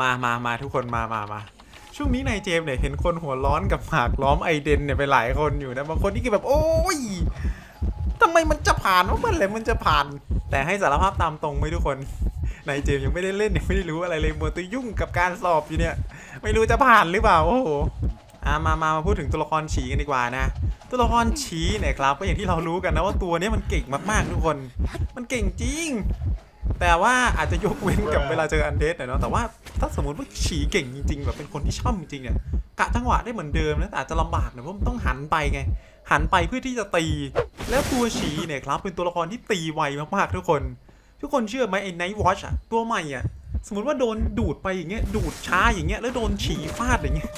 มามามาทุกคนมามามาช่วงนี้นายเจมส์เนี่ยเห็นคนหัวร้อนกับหมากล้อมไอเดนเนี่ยไปหลายคนอยู่นะบางคนนี่ก็แบบโอ้ยทำไมมันจะผ่านว่าเมื่อไหร่มันจะผ่าน แต่ให้สารภาพตามตรงไหมทุกคนนายเจมส์ยังไม่ได้เล่นยังไม่ได้รู้อะไรเลยมัวแตัวยุ่งกับการสอบอยู่เนี่ย ไม่รู้จะผ่านหรือเปล่าโอ้โหอะมามามาพูดถึงตัวละครฉีกันดีกว่านะ ตัวละครฉีเนี่ยครับก็อย่างที่เรารู้กันนะว่าตัวเนี้ยมันเก่งมากๆทุกคน มันเก่งจริง แต่ว่าอาจจะยกเว้นกับเวลาเจออันเดสหน่อยเนาะแต่ว่าถ้าสมมติว่าฉีเก่งจริงๆแบบเป็นคนที่ช่ำจริงๆเนี่ยกะจังหวะได้เหมือนเดิมนะแต่อาจจะลำบากหน่อยเพราะมันต้องหันไปไง หันไปเพื่อที่จะตี แล้วตัวฉีเนี่ยครับเป็นตัวละครที่ตีไวมากๆทุกคน ทุกคนเชื่อไหมไอ้ไนท์วอชอะตัวใหม่อะสมมติว่าโดนดูดไปอย่างเงี้ยดูดช้าอย่างเงี้ยแล้วโดนฉีฟาดอย่างเงี้ย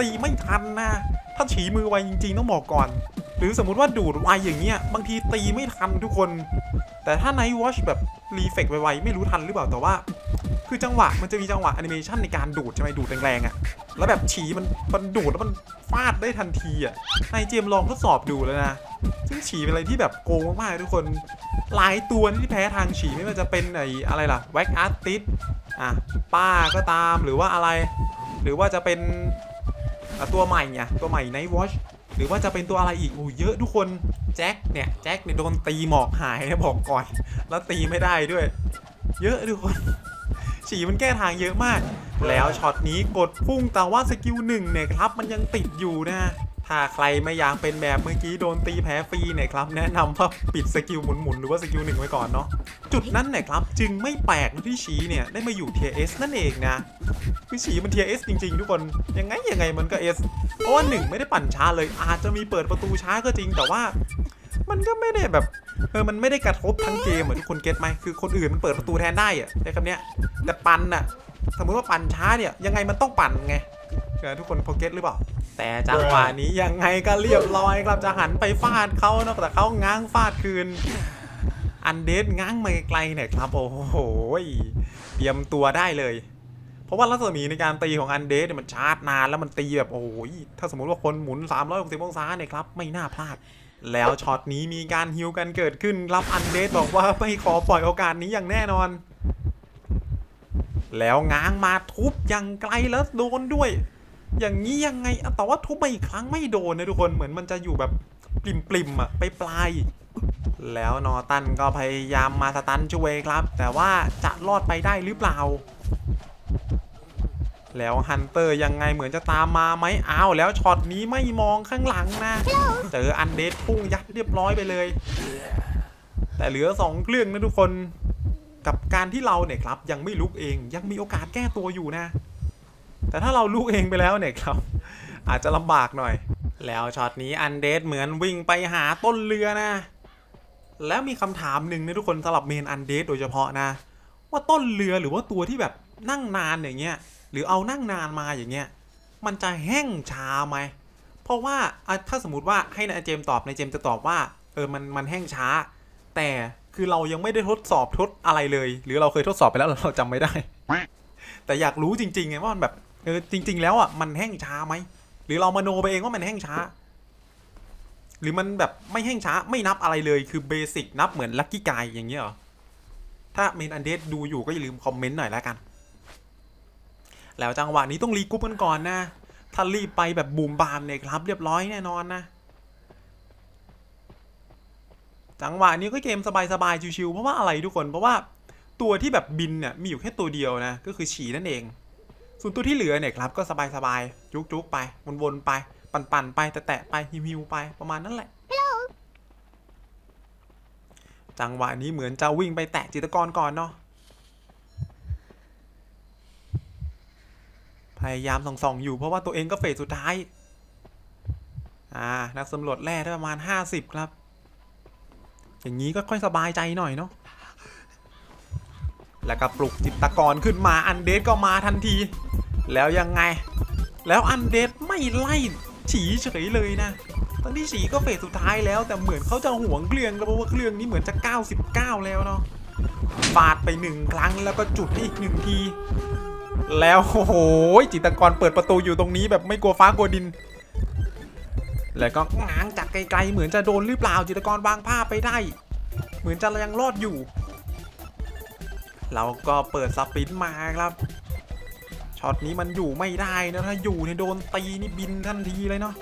ตีไม่ทันนะถ้าฉีมือไวจริงๆต้องบอกก่อน หรือสมมุติว่าดูดไวอย่างเงี้ยบางทีตีไม่ทันทุกคน แต่ถ้า Night Watch แบบรีเฟกไวๆไม่รู้ทันหรือเปล่าแต่ว่า คือจังหวะมันจะมีจังหวะแอนิเมชันในการดูดใช่ไหมดูดแรงๆอะ่ะแล้วแบบฉีมันมันดูดแล้วมันฟาดได้ทันทีอะ่ะนายเจมลองทดสอบดูแล้วนะซึ่งฉีเป็นอะไรที่แบบโกงมากๆทุกคนหลายตัวที่แพ้ทางฉีไม่ว่าจะเป็นไอ้อะไรล่ะแว็กอาร์ติสอะป้าก็ตามหรือว่าอะไร หรือว่าจะเป็นตัวใหม่เนี่ยตัวใหม่ Night Watch รือว่าจะเป็นตัวอะไรอีกโอ้เยอะทุกคนแจ็คเนี่ยแจ็คเนี่ยโดนตีหมอกหายนะบอกก่อน แล้วตีไม่ได้ด้วย เยอะทุกคนฉีมันแก้ทางเยอะมาก แล้วช็อตนี้กดพุ่งแต่ว่าสกิลหนึ่งเนี่ยครับมันยังติดอยู่นะ ถ้าใครไม่อยากเป็นแบบเมื่อกี้โดนตีแพ้ฟรีเนี่ยครับ แนะนำว่าปิดสกิลหมุนๆหรือว่าสกิลหนึ่งไว้ก่อนเนาะจุดนั้นเนี่ยครับจึงไม่แปลกที่ฉีเนี่ยได้มาอยู่เทียเอสนั่นเองนะคือฉีมันเทียเอสจริงๆ ทุกคนยังไงยังไงมันก็เอสเพราะว่าหนึ่งไม่ได้ปั่นช้าเลย อาจจะมีเปิดประตูช้าก็จริงแต่ว่ามันก็ไม่ได้แบบเออมันไม่ได้กระทบทั้งเกมเหรอะทุกคนเก็ตไหมคือคนอื่นมันเปิดประตูแทนได้อะใช้คำเนี้ยแต่ปันน่ะสมมติว่าปั่นช้าเนี่ยยังไงมันต้องปั่นไงทุกคนพอเก็ตหรือเปล่า แต่จังหวะนี้ยังไงก็เรียบร้อยครับจะหันไปฟาดเขาเนอะแต่เขาง้างฟาดคืน อันเดสง้างมาไกลเนี่ยครับโอ้โหเตรียมตัวได้เลย เพราะว่ารัศมีในการตีของอันเดสเนี่ยมันชาร์จนานแล้วมันตีแบบโอ้ยถ้าสมมติว่าคนหมุน 360องศาเนี่ยครับไม่น่าพลาด แล้วช็อตนี้มีการฮิวกันเกิดขึ้นรับอันเดสบอกว่าไม่ขอปล่อยโอกาสนี้อย่างแน่นอนแล้วง้างมาทุบอย่างไกลแล้วโดนด้วย อย่างนี้ยังไงแต่ว่าทุบมาอีกครั้งไม่โดนนะทุกคนเหมือนมันจะอยู่แบบปริมๆอะไปปลายแล้วนอตันก็พยายามมาสตันช่วยครับ แต่ว่าจะรอดไปได้หรือเปล่า แล้วฮันเตอร์ยังไงเหมือนจะตามมาไหมอ้าวแล้วช็อตนี้ไม่มองข้างหลังนะเจออันเดสพุ่งยัดเรียบร้อยไปเลย แต่เหลือสองเครื่องนะทุกคน กับการที่เราเนี่ยครับ ยังไม่ลุกเองยังมีโอกาสแก้ตัวอยู่นะ แต่ถ้าเราลุกเองไปแล้วเนี่ยครับ อาจจะลำบากหน่อย แล้วช็อตนี้อันเดสเหมือนวิ่งไปหาต้นเรือนะ แล้วมีคำถามหนึ่งนะทุกคนสำหรับเมนอันเดสโดยเฉพาะนะ ว่าต้นเรือหรือว่าตัวที่แบบนั่งนานอย่างเงี้ยหรือเอานั่งนานมาอย่างเงี้ยมันจะแห้งช้าไหม เพราะว่าถ้าสมมติว่าให้นายเจมตอบนายเจมจะตอบว่าเออมันมันแห้งช้า แต่คือเรายังไม่ได้ทดสอบทดอะไรเลย หรือเราเคยทดสอบไปแล้วเราจำไม่ได้ แต่อยากรู้จริงๆไงว่ามันแบบ เออจริง ๆ แล้วอะมันแห้งช้าไหมหรือเรามโนไปเองว่ามันแห้งช้า หรือมันแบบไม่แห้งช้าไม่นับอะไรเลยคือเบสิกนับเหมือนลัคกี้กายอย่างเงี้ยเหรอถ้าเมนอันเดสดูอยู่ก็อย่าลืมคอมเมนต์หน่อยแล้วกัน แล้วจังหวะนี้ต้องรีกรุ๊ปกันก่อนนะถ้ารีบไปแบบบูมบามเนี่ยครับ เรียบร้อยแน่นอนนะจังหวะนี้ก็เกมสบายๆชิวๆเพราะว่าอะไรทุกคนเพราะว่าตัวที่แบบบินเนี่ยมีอยู่แค่ตัวเดียวนะก็คือฉีนั่นเอง ส่วนตัวที่เหลือเนี่ยครับก็สบายๆจุกๆไปวนๆไป ปั่นๆไปแตะๆไปฮิวๆไปประมาณนั้นแหละจังหวะนี้เหมือนจะวิ่งไปแตะจิตกรก่อนเนาะพยายามส่องๆอยู่เพราะว่าตัวเองก็เฟสสุดท้ายอ่านักสำรวจแร่ได้ประมาณ 50 ครับ อย่างนี้ก็ค่อยสบายใจหน่อยเนาะ แล้วก็ปลุกจิตกรขึ้นมาอันเดสก็มาทันที แล้วยังไง แล้วอันเดสไม่ไล่ฉีเฉยเลยนะทั้งที่ฉีก็เฟสสุดท้ายแล้วแต่เหมือนเขาจะห่วงเครื่องแล้วเพราะว่าเครื่องนี้เหมือนจะ 99 แล้วเนาะฟาดไปหนึ่งครั้งแล้วก็จุดอีกหนึ่งที แล้วโอ้โหจิตกรเปิดประตูอยู่ตรงนี้แบบไม่กลัวฟ้ากลัวดิน แล้วก็ง้างจากไกลๆเหมือนจะโดนหรือเปล่าจิตกรวางผ้าไปได้ เหมือนจะยังรอดอยู่ เราก็เปิดสปินมาครับช็อตนี้มันอยู่ไม่ได้นะถ้าอยู่เนี่ยโดนตีนี่บินทันทีเลยเนาะ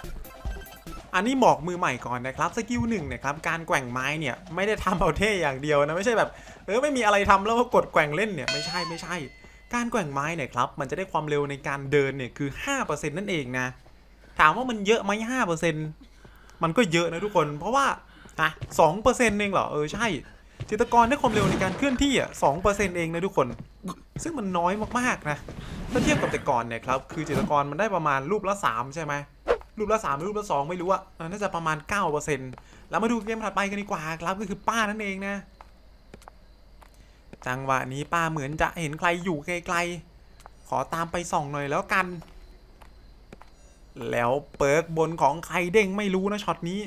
อันนี้บอกมือใหม่ก่อนนะครับสกิลหนึ่งนะครับการแกว่งไม้เนี่ยไม่ได้ทำเอาเท่อย่างเดียวนะไม่ใช่แบบเออไม่มีอะไรทำแล้วก็กดแกว่งเล่นเนี่ยไม่ใช่ไม่ใช่ การแกว่งไม้เนี่ยครับมันจะได้ความเร็วในการเดินเนี่ยคือ 5%นั่นเองนะถามว่ามันเยอะไหม5%มันก็เยอะนะทุกคน เพราะว่าอะ2%เองเหรอ เออ ใช่ จิตรกรได้ความเร็วในการเคลื่อนที่อะ2%เองนะทุกคน ซึ่งมันน้อยมากๆนะ ถ้าเทียบกับแต่ก่อนเนี่ยครับคือจิตรกรมันได้ประมาณรูปละ 3 ใช่ไหมรูปละ3หรือรูปละ 2 ไม่รู้อะอะน่าจะประมาณ 9%แล้วมาดูเกมถัดไปกันดีกว่าครับก็คือป้านั่นเองนะ จังหวะนี้ป้าเหมือนจะเห็นใครอยู่ไกลๆ ขอตามไปส่องหน่อยแล้วกัน แล้วเปิร์กบนของใครเด้งไม่รู้นะช็อตนี้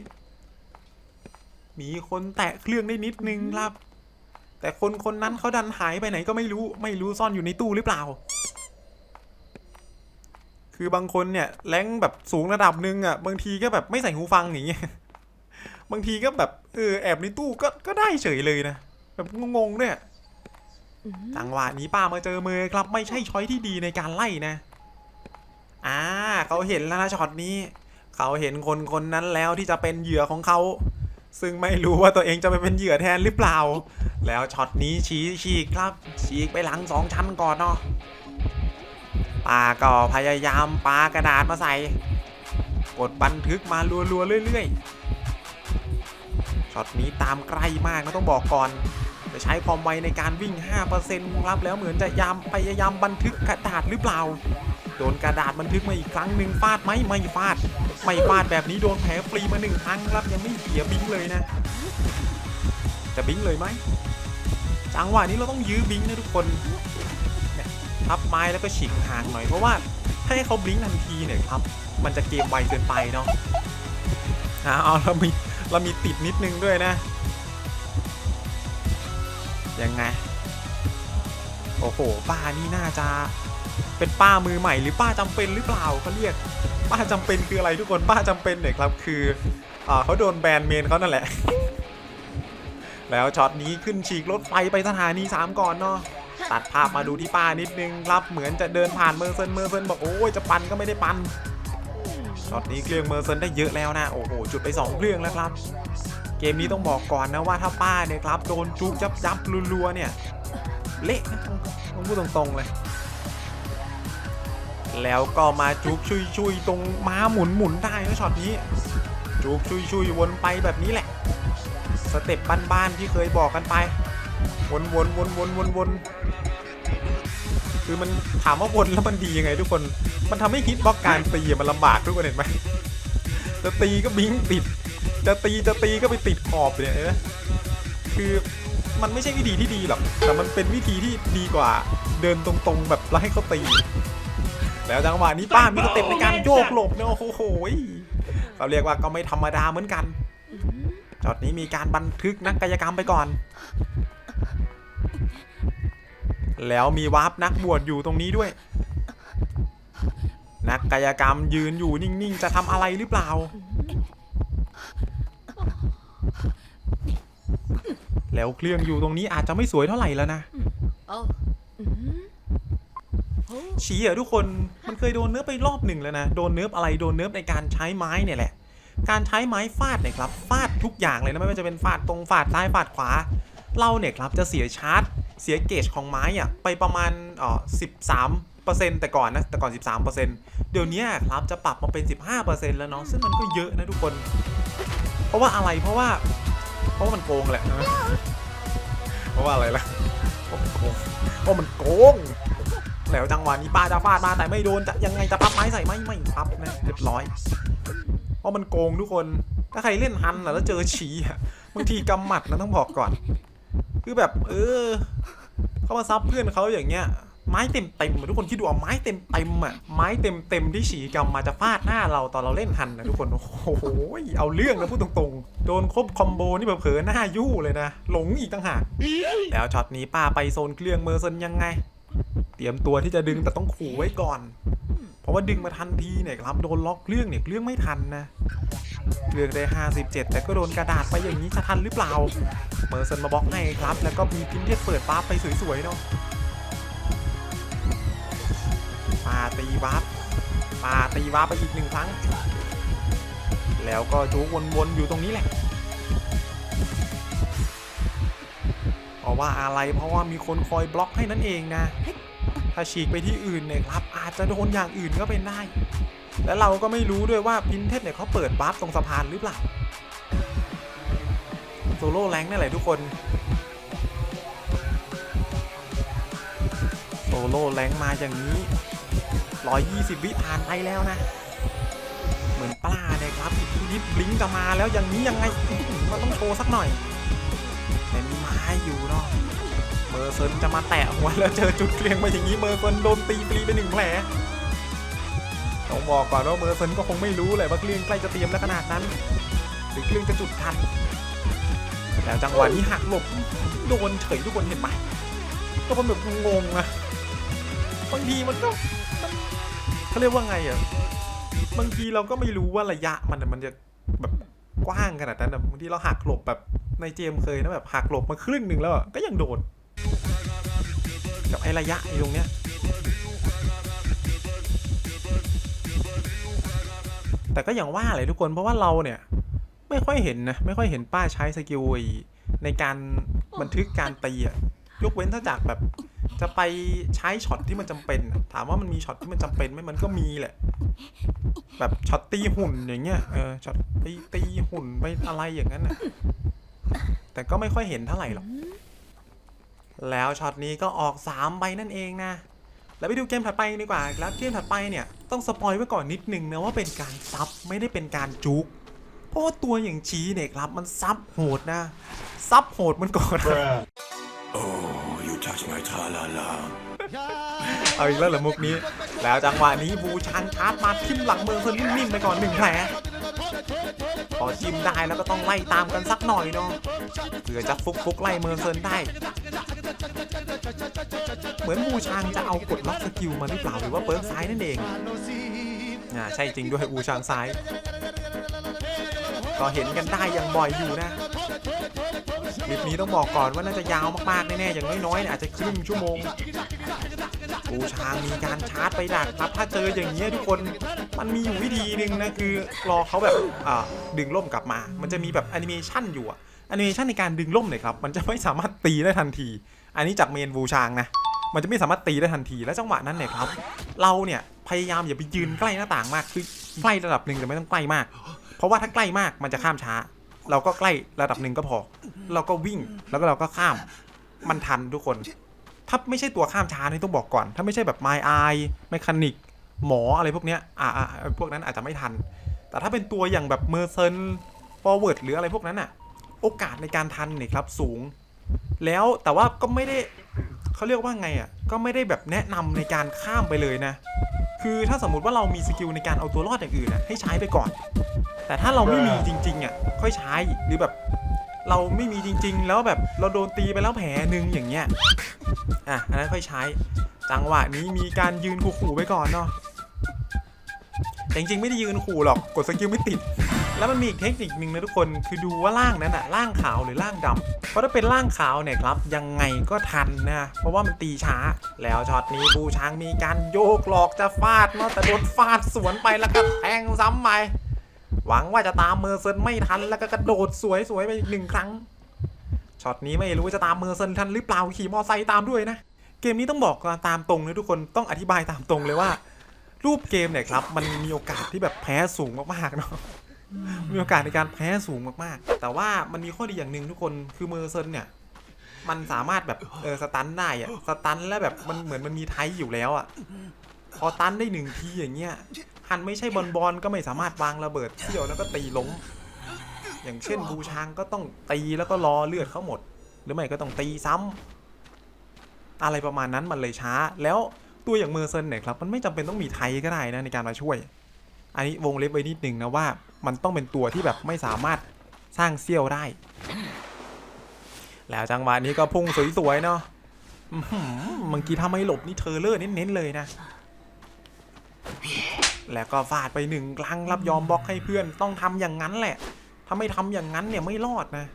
มีคนแตะเครื่องได้นิดนึงครับ แต่คนคนนั้นเขาดันหายไปไหนก็ไม่รู้ไม่รู้ซ่อนอยู่ในตู้หรือเปล่า คือบางคนเนี่ยแรงแบบสูงระดับหนึ่งอะบางทีก็แบบไม่ใส่หูฟังอย่างเงี้ยบางทีก็แบบเออแอบในตู้ก็ก็ได้เฉยเลยนะแบบงงๆเนี่ยจังหวะนี้ป้ามาเจอมือครับไม่ใช่ช้อยที่ดีในการไล่นะอ่าเขาเห็นแล้วนะช็อตนี้ เขาเห็นคนคนนั้นแล้วที่จะเป็นเหยื่อของเขา ซึ่งไม่รู้ว่าตัวเองจะไปเป็นเหยื่อแทนหรือเปล่า แล้วช็อตนี้ชี้ฉีกครับ ฉีกไปหลังสองชั้นก่อนเนาะปาก็พยายามปากระดาษมาใส่ กดบันทึกมารัวๆเรื่อยๆช็อตนี้ตามใกล้มากนะต้องบอกก่อนจะใช้ความไวในการวิ่ง 5%ครับแล้วเหมือนจะยามพยายามบันทึกกระดาษหรือเปล่า โดนกระดาษบันทึกมาอีกครั้งหนึ่งฟาดไหมไม่ฟาด ไม่ฟาดแบบนี้โดนแผลฟรีมาหนึ่งครั้งครับยังไม่เสียบิงเลยนะ จะบิงเลยไหมจังหวะนี้เราต้องยื้อบิงนะทุกคนทับไม้แล้วก็ฉีกห่างหน่อยเพราะว่าถ้าให้เขาบิงทันทีเนี่ยครับ มันจะเกมไวเกินไปเนาะอ่าเอาเรามีเรามีติดนิดนึงด้วยนะยังไง โอ้โหป้านี่น่าจะ เป็นป้ามือใหม่หรือป้าจำเป็นหรือเปล่าเขาเรียก ป้าจำเป็นคืออะไรทุกคนป้าจำเป็นเนี่ยครับ คืออเขาโดนแบนเมนเขานั่นแหละ แล้วช็อตนี้ขึ้นฉีกรถไฟไปสถานีสามก่อนเนาะตัดภาพมาดูที่ป้านิดนึงครับเหมือนจะเดินผ่านเมอร์เซนเมอร์เซนบอกโอ้ยจะปันก็ไม่ได้ปันช็อตนี้เครื่องเมอร์เซนได้เยอะแล้วนะโอ้โหจุดไปสองเครื่องแล้วครับ เกมนี้ต้องบอกก่อนนะว่าถ้าป้าเนี่ยครับโดนจุกจับจับรัวๆเนี่ย เละนะต้องพูดตรงๆเลย แล้วก็มาจุกชุยชุยตรงม้าหมุนหมุนได้นะช็อตนี้ จุกชุยชุยวนไปแบบนี้แหละ สเต็ปบ้านๆที่เคยบอกกันไป วนวนวนวนวนวนคือมันถามว่าวนแล้วมันดียังไงทุกคน มันทำให้ฮิตบล็อกการตีมันลำบากทุกคนเห็นไหมจะตีก็บิงติด จะตีจะตีก็ไปติดขอบเนี่ยนไหมคือมันไม่ใช่วิธีที่ดีหรอก แต่มันเป็นวิธีที่ดีกว่า เดินตรงๆแบบแล้วให้เขาตี แล้วจังหวะนี้ป้ามีสเต็ปในการโยกหลบเนี่ยโอ้โหยเขาเรียกว่าก็ไม่ธรรมดาเหมือนกันจอดนี้มีการบันทึกนักกายกรรมไปก่อน แล้วมีวาร์ปนักบวชอยู่ตรงนี้ด้วย นักกายกรรมยืนอยู่นิ่งๆ จะทำอะไรหรือเปล่า แล้วเครื่องอยู่ตรงนี้อาจจะไม่สวยเท่าไหร่แล้วนะ เอ้าอืม โอ้ชี้อะทุกคนมันเคยโดนเนื้อไปรอบหนึ่งแล้วนะ โดนเนื้ออะไรโดนเนื้อในการใช้ไม้เนี่ยแหละ การใช้ไม้ฟาดเนี่ยครับฟาดทุกอย่างเลยนะไม่ว่าจะเป็นฟาดตรงฟาดซ้ายฟาดขวา เราเนี่ยครับจะเสียชาร์จ เสียเกจของไม้อะไปประมาณเอ่อ13%แต่ก่อนนะแต่ก่อน 13%เดี๋ยวนี้ครับจะปรับมาเป็น 15%แล้วเนาะซึ่งมันก็เยอะนะทุกคน เพราะว่าอะไรเพราะว่า เพราะว่ามันโกงแหละนะเพราะว่าอะไรล่ะเพราะมันโกงเพราะมันโกง แล้วจังหวะนี้ป้าจะฟาดมาแต่ไม่โดนจะยังไงจะพับไม้ใส่ไหมไม่พับนะเรียบร้อยเพราะมันโกงทุกคนถ้าใครเล่นฮันนะแล้วเจอฉีอะบางทีกำหมัดนะต้องบอกก่อน คือแบบ เออเขามาซับเพื่อนเขาอย่างเงี้ยไม้เต็มเต็มทุกคนคิดดูเอาไม้เต็มเต็มอะไม้เต็มเต็มที่ฉีกำมาจะฟาดหน้าเราตอนเราเล่นฮันนะทุกคนโอ้โหเอาเรื่องนะพูดตรงๆ โดนครบคอมโบนี่แบบเผลอหน้ายู่เลยนะ หลงอีกต่างหากแล้วช็อตนี้ป้าไปโซนเครื่องเมอร์เซนยังไง เตรียมตัวที่จะดึงแต่ต้องขู่ไว้ก่อน เพราะว่าดึงมาทันทีเนี่ยครับโดนล็อกเครื่องเนี่ยเครื่องไม่ทันนะเรื่องได้ 57 แต่ก็โดนกระดาษไปอย่างนี้จะทันหรือเปล่า เมอร์เซนมาบล็อกให้ครับ แล้วก็มีพินเทสเปิดฟ้าไปสวยๆเนาะปาตีวับปาตีวับไปอีกหนึ่งครั้ง แล้วก็จูวนๆอยู่ตรงนี้แหละ เพราะว่าอะไรเพราะว่ามีคนคอยบล็อกให้นั่นเองนะ ถ้าฉีกไปที่อื่นเนี่ยครับอาจจะโดนอย่างอื่นก็เป็นได้ และเราก็ไม่รู้ด้วยว่าพินเทสเนี่ยเขาเปิดบัฟตรงสะพานหรือเปล่าโซโล่แรงนี่แหละทุกคนโซโล่แรงมาอย่างนี้ 120 วิผ่านไปแล้วนะ เหมือนปลาเนี่ยครับอีกนิดบลิงก์จะมาแล้วอย่างนี้ยังไงอื้อหือมันต้องโชว์สักหน่อยแต่มีไม้ อยู่เนาะเมอร์เซนจะมาแตะหัวแล้วเจอจุดเกลียงมาอย่างนี้เมอร์เซนโดนตีฟรีไปหนึ่งแผลต้องบอกก่อนว่าเมอร์เซนก็คงไม่รู้เลยว่าเกลียงใกล้จะเตรียมแล้วขนาดนั้นหรือเกลียงจะจุดทันแล้วจังหวะนี้หักหลบโดนเฉยทุกคนเห็นไหมโดนแบบงงอะบางทีมันก็เขาเรียกว่าไงอะบางทีเราก็ไม่รู้ว่าระยะมันมันจะ ว้างขนาดนั้นอะบางทีเราหักหลบแบบในเจมเคยนะแบบหักหลบมาครึ่งหนึ่งแล้วก็ยังโดนกับไอ้ระยะไอ้ตรงเนี้ยแต่ก็อย่างว่าเลยทุกคนเพราะว่าเราเนี่ย ไม่ค่อยเห็นนะ ไม่ค่อยเห็นป้าใช้สกิลในการบันทึกการตีอะยกเว้นถ้าจากแบบ จะไปใช้ช็อตที่มันจำเป็น ถามว่ามันมีช็อตที่มันจำเป็นไหมมันก็มีแหละ แบบช็อตตีหุ่นอย่างเงี้ยเออช็อตไปตีหุ่นไปอะไรอย่างนั้นนะแต่ก็ไม่ค่อยเห็นเท่าไหร่หรอกแล้วช็อตนี้ก็ออก3ใบนั่นเองนะแล้วไปดูเกมถัดไปดีกว่าแล้วเกมถัดไปเนี่ยต้องสปอยไว้ก่อนนิดนึงนะว่าเป็นการซับไม่ได้เป็นการจุกเพราะว่าตัวอย่างชี้เนี่ยครับมันซับโหดนะซับโหดมันก่อน touch my tra-la-la. เอาอีกแล้วเหรอมุกนี้ แล้วจังหวะนี้บูชางชาร์จมาทิ่มหลังเมืองเซนนิ่มๆไปก่อนหนึ่งแผลพอจิ้มได้แล้วก็ต้องไล่ตามกันสักหน่อยเนาะเผื่อจะฟุกฟุกไล่เมืองเซนได้ เหมือนบูชางจะเอากดล็อกสกิลมาหรือเปล่าหรือว่าเปิร์กซ้ายนั่นเองอ่าใช่จริงด้วยบูชางซ้าย ก็เห็นกันได้อย่างบ่อยอยู่นะ ลิปนี้ต้องบอกก่อนว่าน่าจะยาวมากๆแน่ๆอย่างน้อยๆเนี่ยอาจจะครึ่งชั่วโมงปูชางมีการชาร์จไปดักครับ ถ้าเจออย่างเงี้ยทุกคนมันมีอยู่วิธีหนึ่งนะคือรอเขาแบบดึงล่มกลับมา มันจะมีแบบแอนิเมชันอยู่อะแอนิเมชันในการดึงล่มเนี่ยครับ มันจะไม่สามารถตีได้ทันที อันนี้จากเมนบูชางนะมันจะไม่สามารถตีได้ทันที และจังหวะนั้นเนี่ยครับ เราเนี่ยพยายามอย่าไปยืนใกล้หน้าต่างมาก คือใกล้ระดับหนึ่งแต่ไม่ต้องใกล้มาก เพราะว่าถ้าใกล้มากมันจะข้ามช้า เราก็ใกล้ระดับหนึ่งก็พอ เราก็วิ่งแล้วก็เราก็ข้ามมันทันทุกคน ถ้าไม่ใช่ตัวข้ามช้านี่ต้องบอกก่อน ถ้าไม่ใช่แบบไมไอแมคานิกหมออะไรพวกเนี้ยอ่าอ่าพวกนั้นอาจจะไม่ทัน แต่ถ้าเป็นตัวอย่างแบบเมอร์เซนฟอร์เวิร์ดหรืออะไรพวกนั้นอะ โอกาสในการทันเนี่ยครับสูง แล้วแต่ว่าก็ไม่ได้เขาเรียกว่าไงอะก็ไม่ได้แบบแนะนำในการข้ามไปเลยนะ คือถ้าสมมุติว่าเรามีสกิลในการเอาตัวรอดอย่างอื่นอะให้ใช้ไปก่อน แต่ถ้าเราไม่มีจริงๆอะค่อยใช้หรือแบบเราไม่มีจริง ๆ แล้วแบบเราโดนตีไปแล้วแผลหนึ่งอย่างเงี้ยอะอันนั้นค่อยใช้ จังหวะนี้มีการยืนขู่ๆไปก่อนเนาะแต่จริงๆไม่ได้ยืนขู่หรอกกดสกิลไม่ติด แล้วมันมีอีกเทคนิคหนึ่งนะทุกคนคือดูว่าล่างนั้นอะล่างขาวหรือล่างดำเพราะถ้าเป็นล่างขาวเนี่ยครับ ยังไงก็ทันนะเพราะว่ามันตีช้า แล้วช็อตนี้บูช้างมีการโยกหลอกจะฟาดเนาะแต่โดนฟาดสวนไปแล้วก็แทงซ้ำไป หวังว่าจะตามเมอร์เซนไม่ทันแล้วก็กระโดดสวยๆไปอีกหนึ่งครั้งช็อตนี้ไม่รู้ว่าจะตามเมอร์เซนทันหรือเปล่าขี่มอไซค์ตามด้วยนะ เกมนี้ต้องบอกตามตรงนะทุกคนต้องอธิบายตามตรงเลยว่า รูปเกมเนี่ยครับมันมีโอกาสที่แบบแพ้สูงมากๆเนาะมีโอกาสในการแพ้สูงมากๆ แต่ว่ามันมีข้อดีอย่างหนึ่งทุกคนคือเมอร์เซนเนี่ยมันสามารถแบบเออสตันได้อะสตันแล้วแบบมันเหมือนมันมีไทป์อยู่แล้วอะพอตันได้หนึ่งทีอย่างเงี้ย ฮันไม่ใช่บอลบอลก็ไม่สามารถวางระเบิดเที่ยวแล้วก็ตีล้ม อย่างเช่นบูชางก็ต้องตีแล้วก็รอเลือดเขาหมด หรือไม่ก็ต้องตีซ้ำอะไรประมาณนั้นมันเลยช้า แล้วตัวอย่างเมอร์เซนเนี่ยครับมันไม่จำเป็นต้องมีไทยก็ได้นะในการมาช่วย อันนี้วงเล็บไว้นิดนึงนะว่า มันต้องเป็นตัวที่แบบไม่สามารถสร้างเซี่ยวได้ แล้วจังหวะนี้ก็พุ่งสวยๆเนาะอื้อหือเมื่อกี้ถ้าไม่หลบนี่เทอร์เลอร์เน้นๆเลยนะ แล้วก็ฟาดไปหนึ่งครั้งรับยอมบล็อกให้เพื่อนต้องทำอย่างนั้นแหละ ถ้าไม่ทำอย่างนั้นเนี่ยไม่รอดนะ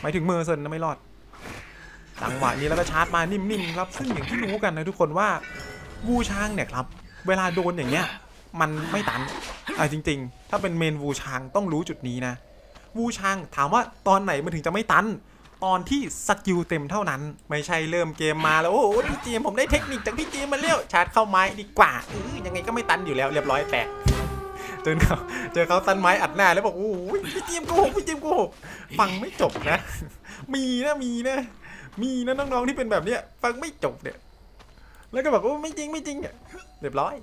หมายถึงเมอร์เซนนะไม่รอดจังหวะนี้แล้วก็ชาร์จมานิ่มๆครับซึ่งอย่างที่รู้กันนะทุกคนว่าวูช้างเนี่ยครับ เวลาโดนอย่างเงี้ยมันไม่ตันอะจริง ๆ ถ้าเป็นเมนวูช้างต้องรู้จุดนี้นะวูช้างถามว่าตอนไหนมันถึงจะไม่ตัน ตอนที่สกิลเต็มเท่านั้น ไม่ใช่เริ่มเกมมาแล้ว โอ้โหพี่เจมผมได้เทคนิคจากพี่เจมมาแล้วชาร์จเข้าไม้ดีกว่าเออยังไงก็ไม่ตันอยู่แล้วเรียบร้อยแตกจนเขาเจอเขาตันไม้อัดหน้าแล้วบอกโอ้พี่เจมโกหกพี่เจมโกหกฟังไม่จบนะ มีนะมีนะ มีนะน้องๆที่เป็นแบบเนี้ยฟังไม่จบเนี่ยแล้วก็แบบโอ้ไม่จริงไม่จริงอะเรียบร้อย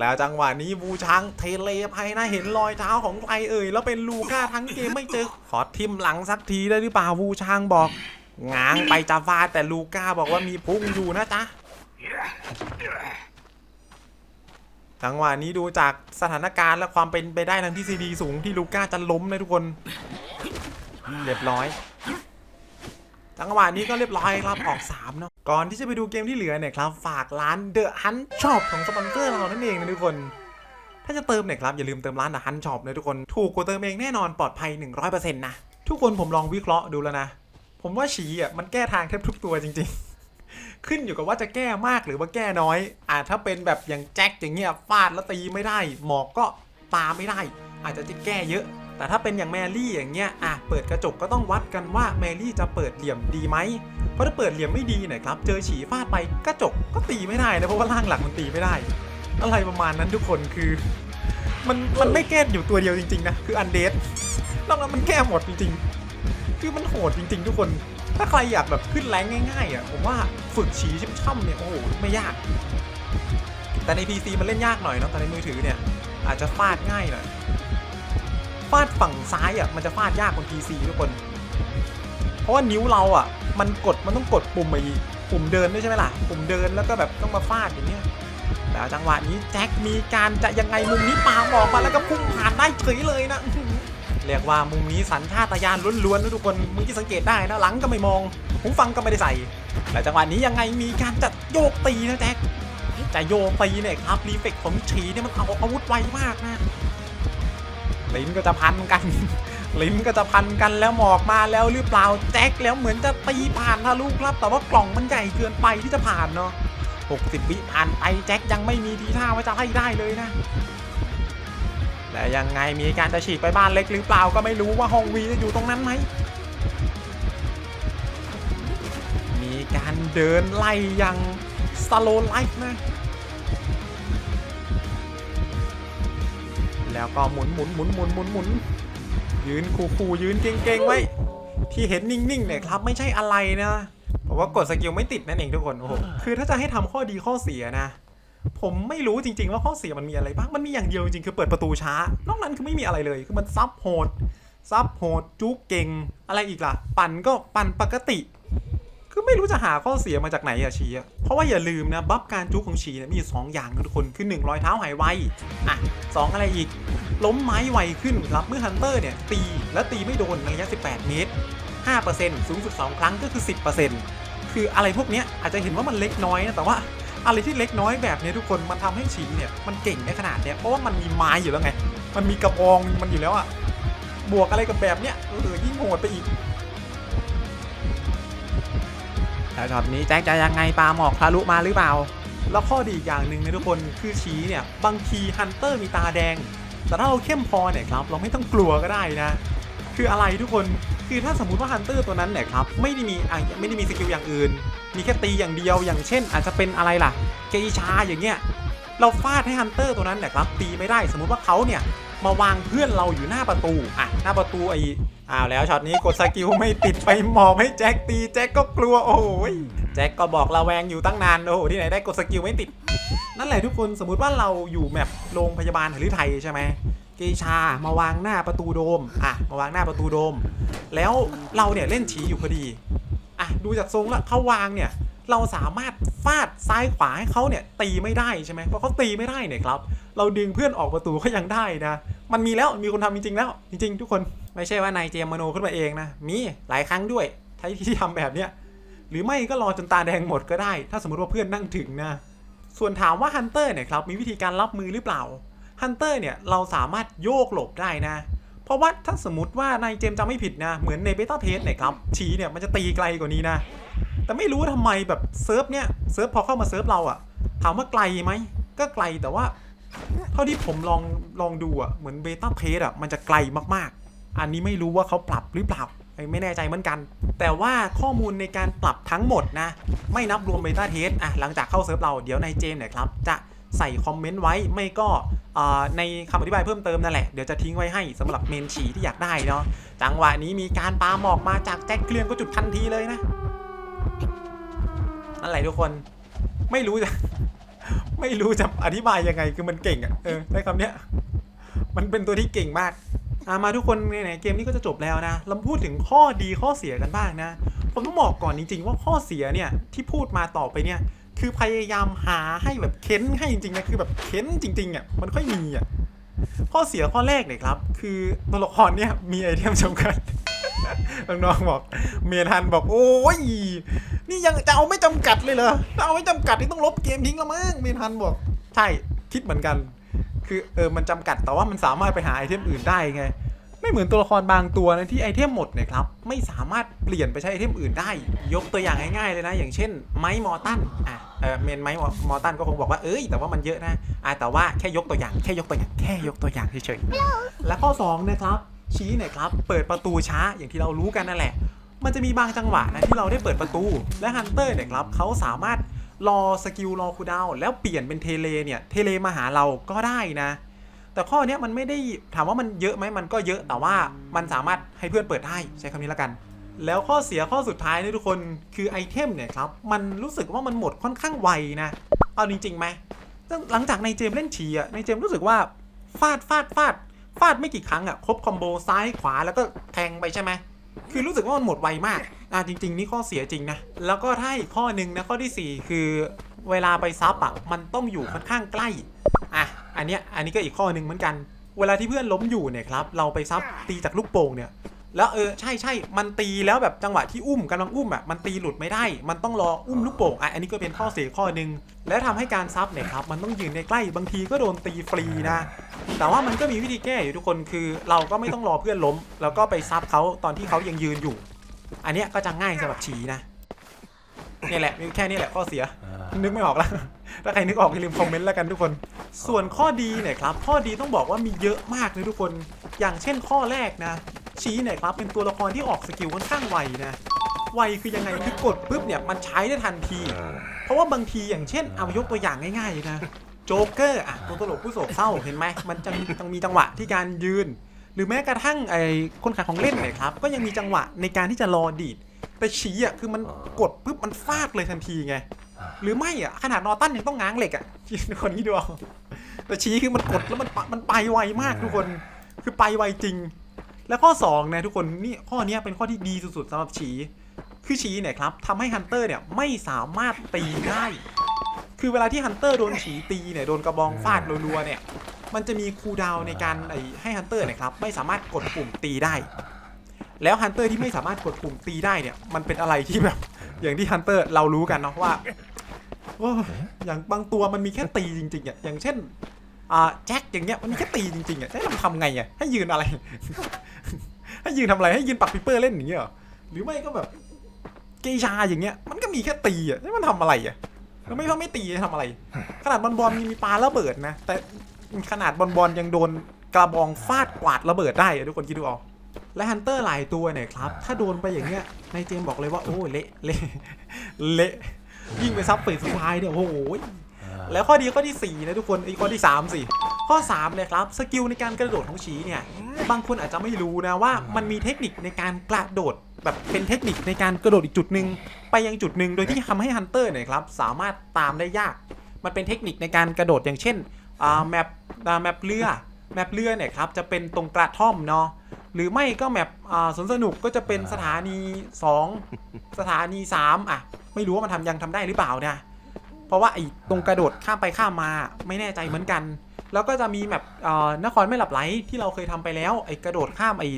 แล้วจังหวะนี้บูช้างเทเลไปนะเห็นรอยเท้าของใครเอ่ยแล้วเป็นลูก้าทั้งเกมไม่เจอขอทิมหลังสักทีได้หรือเปล่าบูช้างบอกง้างไปจะฟาดแต่ลูก้าบอกว่ามีพุ่งอยู่นะจ๊ะจังหวะนี้ดูจากสถานการณ์และความเป็นไปได้ทางที่ซีดีสูงที่ลูก้าจะล้มนะทุกคนเรียบร้อย จังหวะนี้ก็เรียบร้อยครับออก3เนาะก่อนที่จะไปดูเกมที่เหลือเนี่ยครับฝากร้าน The Hunt Shop ของสปอนเซอร์เรานั่นเองนะทุกคนถ้าจะเติมเนี่ยครับอย่าลืมเติมร้าน The Hunt Shop นะทุกคนถูกกว่าเติมเองแน่นอนปลอดภัย 100%นะทุกคนผมลองวิเคราะห์ดูแล้วนะ ผมว่าฉีอะมันแก้ทางแทบทุกตัวจริง ๆ ขึ้นอยู่กับว่าจะแก้มากหรือว่าแก้น้อยอ่าถ้าเป็นแบบอย่างแจ็คอย่างเงี้ยฟาดแล้วตีไม่ได้ หมอกก็ปาไม่ได้ อาจจะจะแก้เยอะ แต่ถ้าเป็นอย่างแมรี่อย่างเงี้ยอะเปิดกระจกก็ต้องวัดกันว่าแมรี่จะเปิดเหลี่ยมดีไหมเพราะถ้าเปิดเหลี่ยมไม่ดีเนะครับเจอฉีฟาดไปกระจกก็ตีไม่ได้นะเพราะว่าร่างหลักมันตีไม่ได้ อะไรประมาณนั้นทุกคนคือ มันมันไม่แก้อยู่ตัวเดียวจริงๆนะคืออันเดสนอกนั้นมันแก้หมดจริงๆ คือมันโหดจริง ๆ ทุกคนถ้าใครอยากแบบขึ้นแรงง่ายๆอะผมว่าฝึกฉีช่ำๆเนี่ยโอ้โหไม่ยาก แต่ใน PC มันเล่นยากหน่อยเนาะแต่ในมือถือเนี่ยอาจจะฟาดง่ายหน่อย ฟาดฝั่งซ้ายอะมันจะฟาดยากบน PC ทุกคน เพราะว่านิ้วเราอะ มันกดมันต้องกดปุ่มไอ้ปุ่มเดินด้วยใช่ไหมล่ะ ปุ่มเดินแล้วก็แบบต้องมาฟาดอย่างเงี้ยแต่จังหวะนี้แจ็คมีการจะยังไงมุมนี้ปาออกมาแล้วก็พุ่งผ่านได้เฉยเลยนะเรียกว่ามุมนี้สัญชาตญาณล้วนๆนะทุกคนมึงที่สังเกตได้นะหลังก็ไม่มองหูฟังก็ไม่ได้ใส่แต่จังหวะนี้ยังไงมีการจะโยกตีนะแจ็คจะโยกตีเนี่ยครับรีเฟกของฉีเนี่ยมันเอาอาวุธไวมากนะ ลิ้นก็จะพันกัน ลิ้นก็จะพันกันแล้วหมอกมาแล้วหรือเปล่าแจ็คแล้วเหมือนจะตีผ่านทะลุครับ แต่ว่ากล่องมันใหญ่เกินไปที่จะผ่านเนาะ60 วิผ่านไปแจ็คยังไม่มีทีท่าว่าจะไล่ได้เลยนะและยังไงมีการจะฉีกไปบ้านเล็กหรือเปล่าก็ไม่รู้ว่าห้องวีจะอยู่ตรงนั้นไหมมีการเดินไล่ยังสโลไลฟ์นะ แล้วก็หมุนหมุนหมุนหมุนหมุนหมุนยืนคูคูยืนเก่งๆไว้ ที่เห็นนิ่งๆเนี่ยครับไม่ใช่อะไรนะเพราะว่ากดสกิลไม่ติดนั่นเองทุกคนโอ้โหคือถ้าจะให้ทำข้อดีข้อเสียนะ ผมไม่รู้จริง ๆ ว่าข้อเสียมันมีอะไรบ้างมันมีอย่างเดียวจริงๆคือเปิดประตูช้านอกนั้นคือไม่มีอะไรเลยคือมันซับโหดซับโหดจุกเก่ง อะไรอีกล่ะ ปั่นก็ปั่นปกติ คือไม่รู้จะหาข้อเสียมาจากไหนอะชีอะเพราะว่าอย่าลืมนะบัฟการจุกของชีเนี่ยมีอยู่สองอย่างนะทุกคนคือ1รอยเท้าหายไวอะสองอะไรอีก ล้มไม้ไวขึ้นครับเมื่อฮันเตอร์เนี่ยตีและตีไม่โดนในระยะ 18 เมตร 5%สูงสุด 2 ครั้งก็คือ 10%คืออะไรพวกเนี้ยอาจจะเห็นว่ามันเล็กน้อยนะแต่ว่าอะไรที่เล็กน้อยแบบเนี้ยทุกคนมันทำให้ฉีเนี่ยมันเก่งในขนาดเนี้ยเพราะว่ามันมีไม้อยู่แล้วไง มันมีกระบองมันอยู่แล้วอะบวกอะไรกับแบบเนี้ยเออยิ่งโหดไปอีก แล้วช็อตนี้แจ็คจะยังไงปาหมอกทะลุมาหรือเปล่า แล้วข้อดีอีกอย่างหนึ่งนะทุกคนคือชี้เนี่ยบางทีฮันเตอร์มีตาแดง แต่ถ้าเราเข้มพอเนี่ยครับเราไม่ต้องกลัวก็ได้นะ คืออะไรทุกคนคือถ้าสมมุติว่าฮันเตอร์ตัวนั้นเนี่ยครับไม่ได้มีอะไม่ได้มีสกิลอย่างอื่น มีแค่ตีอย่างเดียวอย่างเช่น อาจจะเป็นอะไรล่ะเกอิชาอย่างเงี้ยเราฟาดให้ฮันเตอร์ตัวนั้นเนี่ยครับตีไม่ได้สมมุติว่าเขาเนี่ย มาวางเพื่อนเราอยู่หน้าประตูอะหน้าประตูไอ้อ้าวแล้วช็อตนี้กดสกิลไม่ติดไปหมอบให้แจ็คตีแจ็คก็กลัวโอ้ยแจ็คก็บอกระแวงอยู่ตั้งนานโอ้โหที่ไหนได้กดสกิลไม่ติด นั่นแหละทุกคนสมมุติว่าเราอยู่แมปโรงพยาบาลหรือไทยใช่ไหมเกชามาวางหน้าประตูโดมอะมาวางหน้าประตูโดม แล้วเราเนี่ยเล่นฉีอยู่พอดีอะดูจากทรงล้วเขาวางเนี่ยเราสามารถฟาดซ้ายขวาให้เขาเนี่ยตีไม่ได้ใช่ไหมเพราะเขาตีไม่ได้เนี่ยครับ เราดึงเพื่อนออกประตูก็ยังได้นะ มันมีแล้วมีคนทำจริงๆแล้ว จริง ๆ ทุกคนไม่ใช่ว่านายเจมมโนขึ้นมาเองนะ มีหลายครั้งด้วยที่ที่ทำแบบเนี้ยหรือไม่ก็รอจนตาแดงหมดก็ได้ ถ้าสมมติว่าเพื่อนนั่งถึงนะ ส่วนถามว่าฮันเตอร์เนี่ยครับมีวิธีการรับมือหรือเปล่าฮันเตอร์เนี่ยเราสามารถโยกหลบได้นะ เพราะว่าถ้าสมมติว่านายเจมจำไม่ผิดนะ เหมือนในเบต้าเทสเนี่ยครับชีเนี่ยมันจะตีไกลกว่านี้นะ แต่ไม่รู้ทำไมแบบเซิร์ฟเนี่ยเซิร์ฟพอเข้ามาเซิร์ฟเราอะถามว่าไกลไหมก็ไกลแต่ว่า เท่าที่ผมลองลองดูอะเหมือนเบต้าเทสอะมันจะไกลมากๆ อันนี้ไม่รู้ว่าเขาปรับหรือเปล่าไม่แน่ใจเหมือนกัน แต่ว่าข้อมูลในการปรับทั้งหมดนะ ไม่นับรวมเบต้าเทสอะหลังจากเข้าเซิร์ฟเราเดี๋ยวนายเจมส์เนี่ยครับ จะใส่คอมเมนต์ไว้ไม่ก็ในคำอธิบายเพิ่มเติมนั่นแหละ เดี๋ยวจะทิ้งไว้ให้สำหรับเมนฉีที่อยากได้เนาะจังหวะนี้มีการปาหมอกมาจากแจ็คเกลียงก็จุดทันทีเลยนะนั่นอะไรทุกคนไม่รู้จะ ไม่รู้จะอธิบายยังไงคือมันเก่งอะ่ะเออได้คำเนี้ยมันเป็นตัวที่เก่งมากอะมาทุกคนไหนๆเกมนี้ก็จะจบแล้วนะเราพูดถึงข้อดีข้อเสียกันบ้างนะ ผมต้องบอกก่อนจริงๆ ว่าข้อเสียเนี่ยที่พูดมาต่อไปเนี่ย คือพยายามหาให้แบบเค้นให้จริงๆนะคือแบบเค้นจริงๆอะมันค่อยมีอะข้อเสียข้อแรกเนี่ยครับ คือตัวละครเนี่ยมีไอเทมจำกัด น้องๆบอก เมทันบอก โอ้ยนี่ยังจะเอาไม่จำกัดเลยเหรอถ้าเอาไม่จำกัดนี่ต้องลบเกมทิ้งแล้วมั้งเมทันบอก ใช่คิดเหมือนกัน คือเออมันจำกัดแต่ว่ามันสามารถไปหาไอเทมอื่นได้ไง ไม่เหมือนตัวละครบางตัวนะที่ไอเทมหมดเนี่ยครับไม่สามารถเปลี่ยนไปใช้ไอเทมอื่นได้ ยกตัวอย่างง่ายๆเลยนะ อย่างเช่น ไม้มอตันอะเออเมนไม้มอตันก็คงบอกว่าเอ้ยแต่ว่ามันเยอะนะอะแต่ว่าแค่ยกตัวอย่างแค่ยกตัวอย่างแค่ยกตัวอย่างเฉยๆและข้อสองนะครับ ชี้หน่อยครับ เปิดประตูช้าอย่างที่เรารู้กันนั่นแหละ มันจะมีบางจังหวะนะที่เราได้เปิดประตู และฮันเตอร์เนี่ยครับเขาสามารถรอสกิลรอคูดาวแล้วเปลี่ยนเป็นเทเลเนี่ยเทเลมาหาเราก็ได้นะ แต่ข้อนี้มันไม่ได้ถามว่ามันเยอะไหมมันก็เยอะแต่ว่ามันสามารถให้เพื่อนเปิดได้ใช้คำนี้แล้วกัน แล้วข้อเสียข้อสุดท้ายนี่ทุกคนคือไอเทมเนี่ยครับมันรู้สึกว่ามันหมดค่อนข้างไวนะ เอาจริงๆไหมหลังจากในเจมเล่นฉีอะในเจมรู้สึกว่าฟาดฟาดฟาด ฟาดไม่กี่ครั้งอะครบคอมโบซ้ายขวาแล้วก็แทงไปใช่ไหมคือรู้สึกว่ามันหมดไวมาก อ่าจริง ๆ นี่ข้อเสียจริงนะ แล้วก็ถ้าอีกข้อหนึ่งนะข้อที่ 4 คือเวลาไปซับอะมันต้องอยู่ค่อนข้างใกล้ อะ อันเนี้ยอันนี้ก็อีกข้อหนึ่งเหมือนกัน เวลาที่เพื่อนล้มอยู่เนี่ยครับ เราไปซับตีจากลูกโป่งเนี่ย แล้วเออใช่ใช่มันตีแล้วแบบจังหวะที่อุ้มกำลังอุ้มอะมันตีหลุดไม่ได้ มันต้องรออุ้มลูกโป่งอะอันนี้ก็เป็นข้อเสียข้อหนึ่งและทำให้การซับเนี่ยครับมันต้องยืนในใกล้บางทีก็โดนตีฟรีนะ แต่ว่ามันก็มีวิธีแก้อยู่ทุกคนคือ เราก็ไม่ต้องรอเพื่อนล้ม แล้วก็ไปซับเขาตอนที่เขายังยืนอยู่ อันเนี้ยก็จะง่ายสำหรับฉีนะนี่แหละมีแค่นี้แหละข้อเสีย นึกไม่ออกแล้วถ้าใครนึกออกอย่าลืมคอมเมนต์แล้วกันทุกคน ส่วนข้อดีเนี่ยครับข้อดีต้องบอกว่ามีเยอะมากเลยทุกคน อย่างเช่นข้อแรกนะ ชี้เนี่ยครับเป็นตัวละครที่ออกสกิลค่อนข้างไวนะไวคือยังไงคือกดปุ๊บเนี่ยมันใช้ได้ทันที เพราะว่าบางทีอย่างเช่นเอายกตัวอย่างง่ายๆนะโจ๊กเกอร์อะตัวตลกผู้โศกเศร้าเห็นไหมมันจะมีต้องมีจังหวะที่การยืน หรือแม้กระทั่งไอ้คนขายของเล่นเนี่ยครับก็ยังมีจังหวะในการที่จะรอดีดแต่ชี้อะคือมันกดปุ๊บมันฟาดเลยทันทีไงหรือไม่อะขนาดนอตันยังต้องง้างเหล็กอะทุกคนนี่ดูเอาแต่ชี้คือมันกดแล้วมันปะมันไปไวมากทุกคนคือไปไวจริง แล้วข้อ2นะทุกคนนี่ข้อนี้เป็นข้อที่ดีสุดๆสำหรับฉีคือฉีเนี่ยครับทำให้ฮันเตอร์เนี่ยไม่สามารถตีได้ คือเวลาที่ฮันเตอร์โดนฉีตีเนี่ยโดนกระบองฟาดรัวๆเนี่ยมันจะมีคูดาวในการให้ฮันเตอร์เนี่ยครับไม่สามารถกดปุ่มตีได้ แล้วฮันเตอร์ที่ไม่สามารถกดปุ่มตีได้เนี่ยมันเป็นอะไรที่แบบอย่างที่ฮันเตอร์เรารู้กันเนาะว่าอยอย่างบางตัวมันมีแค่ตีจริงๆอะอย่างเช่น อ่าแจ็คอย่างเงี้ยมันมีแค่ตีจริงๆอะให้เราทำไงอะให้ยืนอะไร ให้ยืนทำอะไรให้ยืนปักปิปเปอร์เล่นอย่างเงี้ยเหรอหรือไม่ก็แบบเกชาอย่างเงี้ย มันก็มีแค่ตีอะให้มันทำอะไรอะแล้วไม่เขาไม่ตีจะทำอะไร ขนาดบอลบอลมีมีปาระเบิดนะแต่ขนาดบอลบอลยังโดนกระบองฟาดกวาดระเบิดได้อะทุกคนคิดดูเอาและฮันเตอร์หลายตัวเนี่ยครับ ถ้าโดนไปอย่างเงี้ยในเจมบอกเลยว่าโอ้เละเละเละยิ่งไปซับเฟสสุดท้ายเนี่ยโอ้โห แล้วข้อดีข้อที่ 4 นะทุกคนไอ้ข้อที่ 3 สิ ข้อ3เลยครับสกิลในการกระโดดของชีเนี่ยบางคนอาจจะไม่รู้นะว่ามันมีเทคนิคในการกระโดดแบบเป็นเทคนิคในการกระโดดอีกจุดหนึ่งไปยังจุดหนึ่งโดยที่ทำให้ฮันเตอร์เนี่ยครับสามารถตามได้ยาก มันเป็นเทคนิคในการกระโดดอย่างเช่นอ่าแมปแมปเรือแมปเรือเนี่ยครับจะเป็นตรงกระท่อมเนาะหรือไม่ก็แมปสวนสนุกก็จะเป็นสถานี 2 สถานี 3 อะ ไม่รู้ว่ามันทำยังทำได้หรือเปล่านะ เพราะว่าไอ้ตรงกระโดดข้ามไปข้ามมาไม่แน่ใจเหมือนกัน แล้วก็จะมีแมปเอ่อนครไม่หลับไหลที่เราเคยทำไปแล้วไอ้กระโดดข้ามไอ้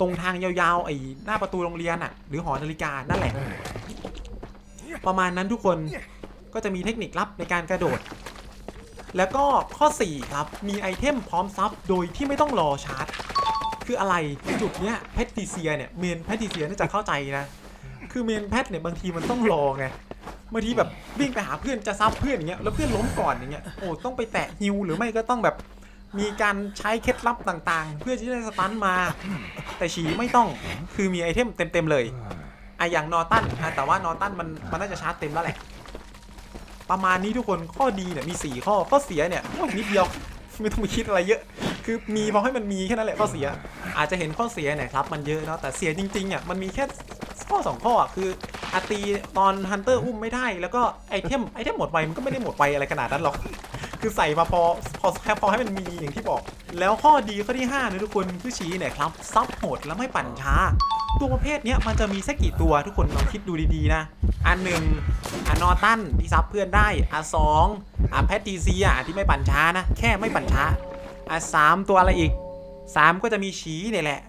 ตรงทางยาวๆไอ้หน้าประตูโรงเรียนอะ หรือหอนาฬิกานั่นแหละ ประมาณนั้นทุกคนก็จะมีเทคนิคลับในการกระโดด แล้วก็ข้อ 4 ครับ มีไอเทมพร้อมซับโดยที่ไม่ต้องรอชาร์จ คืออะไรจุดเนี้ยแพทติเซียเนี่ยเมนแพทติเซียน่าจะเข้าใจนะ คือเมนแพทเนี่ยบางทีมันต้องรอไง บางทีแบบวิ่งไปหาเพื่อนจะซับเพื่อนอย่างเงี้ยแล้วเพื่อนล้มก่อนอย่างเงี้ยโอ้ต้องไปแตะฮิวหรือไม่ก็ต้องแบบมีการใช้เคล็ดลับต่างๆ เพื่อที่จะได้สตันมา แต่ฉีไม่ต้องคือมีไอเทมเต็มๆเลยอะอย่างนอตันอะแต่ว่านอตันมันมันน่าจะชาร์จเต็มแล้วแหละ ประมาณนี้ทุกคนข้อดีเนี่ยมี 4 ข้อข้อเสียเนี่ยโอ้ยนิดเดียวไม่ต้องไปคิดอะไรเยอะ คือมีพอให้มันมีแค่นั้นแหละข้อเสีย อาจจะเห็นข้อเสียเนี่ยครับมันเยอะเนาะแต่เสียจริงๆอะมันมีแค่ ข้อสองข้ออะคืออาตีตอนฮันเตอร์อุ้มไม่ได้ แล้วก็ไอเทมไอเทมหมดไวมันก็ไม่ได้หมดไวอะไรขนาดนั้นหรอก คือใส่มาพอพอแค่พอให้มันมีอย่างที่บอก แล้วข้อดีข้อที่5นะทุกคนคือชี้เนี่ยครับซับโหดแล้วไม่ปั่นช้า ตัวประเภทเนี้ยมันจะมีสักกี่ตัวทุกคนลองคิดดูดีๆนะ อันหนึ่งอันนอตันที่ซับเพื่อนได้อันสองอันแพทตีซีอะที่ไม่ปั่นช้านะ แค่ไม่ปั่นช้าอันสามตัวอะไรอีกสามก็จะมีชี้เนี่ยแหละ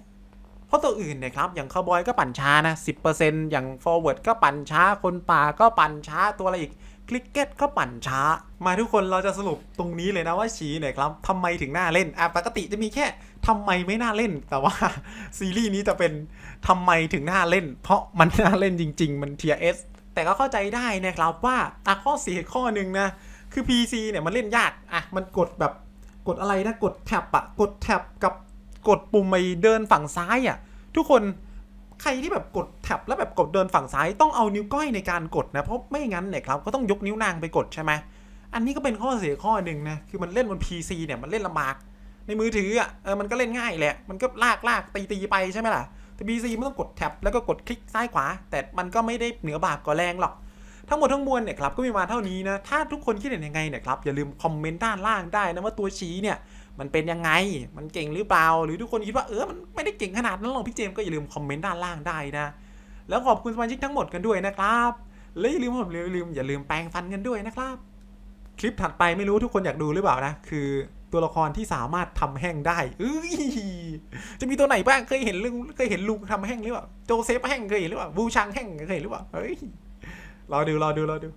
ราะตัวอื่นเนี่ยครับ อย่างคาวบอยก็ปั่นช้านะ 10%อย่าง forward ก็ปั่นช้า คนป่าก็ปั่นช้า ตัวอะไรอีก คลิกเก็ตก็ปั่นช้า มาทุกคนเราจะสรุปตรงนี้เลยนะว่าชีเนี่ยครับทำไมถึงน่าเล่น อะปกติจะมีแค่ทำไมไม่น่าเล่น แต่ว่าซีรีส์นี้จะเป็นทำไมถึงน่าเล่น เพราะมันน่าเล่นจริง ๆ มันเทียเอสแต่ก็เข้าใจได้นะครับว่าอะข้อเสียข้อหนึ่งนะ คือ PC เนี่ยมันเล่นยาก อะ มันกดแบบกดอะไรนะ กดแท็บอะกดแท็บกับกดปุ่มไอ้เดินฝั่งซ้ายอะ ทุกคนใครที่แบบกดแท็บแล้วแบบกดเดินฝั่งซ้ายต้องเอานิ้วก้อยในการกดนะ เพราะไม่งั้นเนี่ยครับก็ต้องยกนิ้วนางไปกดใช่ไหมอันนี้ก็เป็นข้อเสียข้อหนึ่งนะคือมันเล่นบน PC เนี่ยมันเล่นลำบากในมือถืออะเออมันก็เล่นง่ายแหละมันก็ลากลากตีตีไปใช่ไหมล่ะแต่ PC มันต้องกดแท็บแล้วก็กดคลิกซ้ายขวา แต่มันก็ไม่ได้เหนือบาปกว่าแรงหรอกทั้งหมดทั้งมวลเนี่ยครับก็มีมาเท่านี้นะ ถ้าทุกคนคิดเห็นยังไงเนี่ยครับอย่าลืมคอมเมนต์ด้านล่างได้นะว่าตัวชี้เนี่ย มันเป็นยังไง มันเก่งหรือเปล่า หรือทุกคนคิดว่าเออ มันไม่ได้เก่งขนาดนั้นหรอกพี่เจมก็อย่าลืมคอมเมนต์ด้านล่างได้นะ แล้วขอบคุณสมาชิกทั้งหมดกันด้วยนะครับ และอย่าลืมผมอย่าลืมอย่าลืมแปรงฟันกันด้วยนะครับ คลิปถัดไปไม่รู้ทุกคนอยากดูหรือเปล่านะ คือตัวละครที่สามารถทำแห้งได้เอ้ยจะมีตัวไหนบ้าง เคยเห็นลุงเคยเห็นลุงทำแห้งหรือเปล่า โจเซฟแห้งเคยเห็นหรือเปล่า บูชังแห้งเคยเห็นหรือเปล่า เฮ้ย รอดูรอดูรอดู